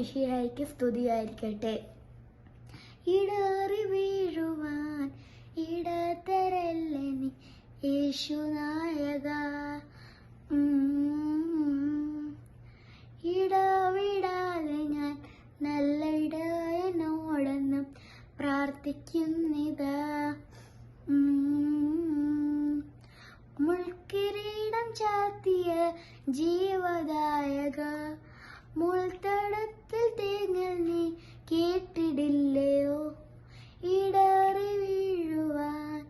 മിഷിഹായ്ക്ക് സ്തുതിയായിരിക്കട്ടെ ഇടറി വീഴുവാൻ ഇടത്തരല്ലേ നീ യേശുനായക ഉം. ഇടവിടാതെ ഞാൻ നല്ല ഇടയനോടെന്നും പ്രാർത്ഥിക്കുന്നിതാ. മുൾക്കിരീടം ചാത്തിയ ജീവദായക മുൾത്തടത്തിൽ തേങ്ങൽ നീ കേട്ടിടില്ലയോ ഇടറി വീഴുവാൻ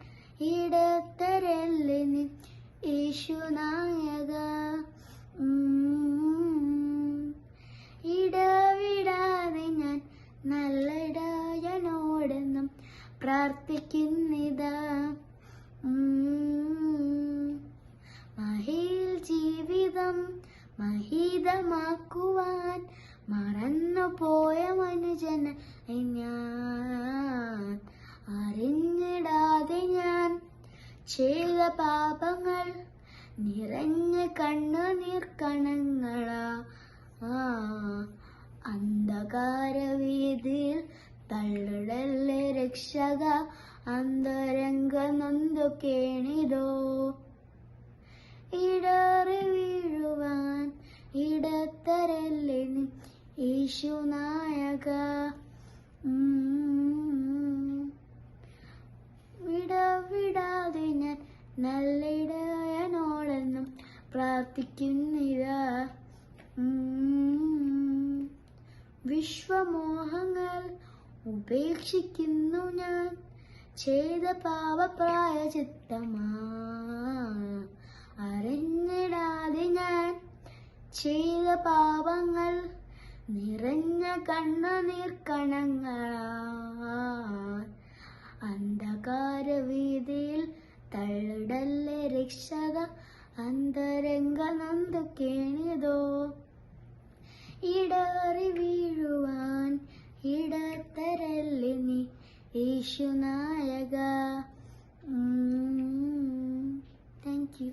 ഇടത്തരല്ലേ നീ യേശുനായക ഉം. ഇടവിടാതെ ഞാൻ നല്ല ഇടയനോടെന്നും പ്രാർത്ഥിക്കുന്നിതാ. മഹിൽ ജീവിതം മഹീതമാക്കുവാൻ മറന്നുപോയ മനുജന ഞാൻ. അറിഞ്ഞിടാതെ ഞാൻ ചെയ്ത പാപങ്ങൾ നിറഞ്ഞ കണ്ണുനീർ കണങ്ങളാ. ആ അന്ധകാര വീതിയിൽ തള്ളിടല്ലേ രക്ഷക അന്തരംഗ നൊന്തു ഇടറി വീഴുവാൻ ഇടത്തരല്ലേ നീ യേശുനായക. വിടവിടാതെ ഞാൻ നല്ല ഇടയനോടെന്നും പ്രാർത്ഥിക്കുന്നില്ല. വിശ്വമോഹങ്ങൾ ഉപേക്ഷിക്കുന്നു ഞാൻ ചെയ്ത പാവപ്രായ ചിത്തമാ അറിഞ്ഞിടാതെ ഞാൻ ചെയ്ത പാപങ്ങൾ കണ്ണുനീർ കണങ്ങൾ അന്ധകാര വീതിയിൽ തള്ളിടല്ലേ രക്ഷക അന്തരംഗ നന്ദുക്കേണിതോ ഇടറി വീഴുവാൻ ഇടത്തരല്ലേ നീ യേശുനായക താങ്ക് യു